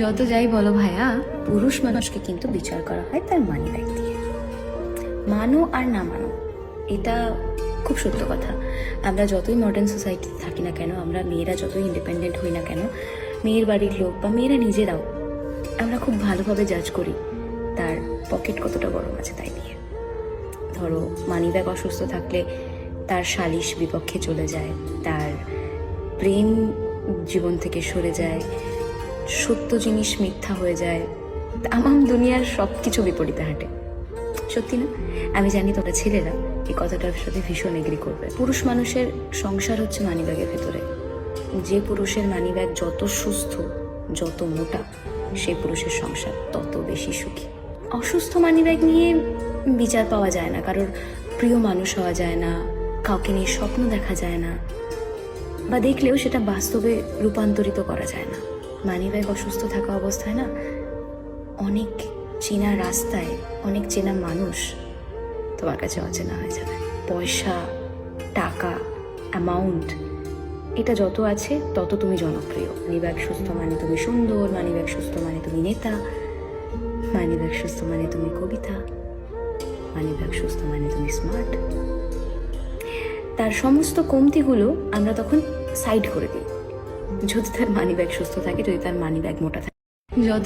যত যাই বলো ভাইয়া, পুরুষ মানুষকে কিন্তু বিচার করা হয় তার মানি ব্যাগ দিয়ে। মানো আর না মানো, এটা খুব সত্য কথা। আমরা যতই মডার্ন সোসাইটিতে থাকি না কেন, আমরা মেয়েরা যতই ইন্ডিপেন্ডেন্ট হই না কেন, মেয়ের বাড়ির লোক বা মেয়েরা নিজেরাও, আমরা খুব ভালোভাবে জাজ করি তার পকেট কতটা গরম আছে তাই নিয়ে। ধরো মানি ব্যাগ অসুস্থ থাকলে তার সালিশ বিপক্ষে চলে যায়, তার প্রেম জীবন থেকে সরে যায় সত্য জিনিস মিথ্যা হয়ে যায়। তামাম দুনিয়ার সব কিছু বিপরীতে হাঁটে। সত্যি না? আমি জানি তোরা ছেলেরা এই কথাটার সাথে ভীষণ এগ্রি করবে। পুরুষ মানুষের সংসার হচ্ছে মানিব্যাগের ভেতরে। যে পুরুষের মানিব্যাগ যত সুস্থ, যত মোটা, সে পুরুষের সংসার তত বেশি সুখী। অসুস্থ মানিব্যাগ নিয়ে বিচার পাওয়া যায় না। কারোর প্রিয় মানুষ হওয়া যায় না। কাউকে নিয়ে স্বপ্ন দেখা যায় না। বা দেখলেও সেটা বাস্তবে রূপান্তরিত করা যায় না। মানিব্যাগ অসুস্থ থাকা অবস্থায় না অনেক চেনা রাস্তায়, অনেক চেনা মানুষ তোমার কাছে অচেনা হয়ে যাবে। পয়সা, টাকা অ্যামাউন্ট এটা যত আছে তত তুমি জনপ্রিয়। মানিব্যাগ সুস্থ মানে তুমি সুন্দর, মানিব্যাগ সুস্থ মানে তুমি নেতা, মানিব্যাগ সুস্থ মানে তুমি কবিতা, মানিব্যাগ সুস্থ মানে তুমি স্মার্ট তার সমস্ত কমতিগুলো আমরা তখন সাইড করে দিই। যদি তার মানি ব্যাগ সুস্থ থাকে যদি তার মানি ব্যাগ মোটা থাকে। যত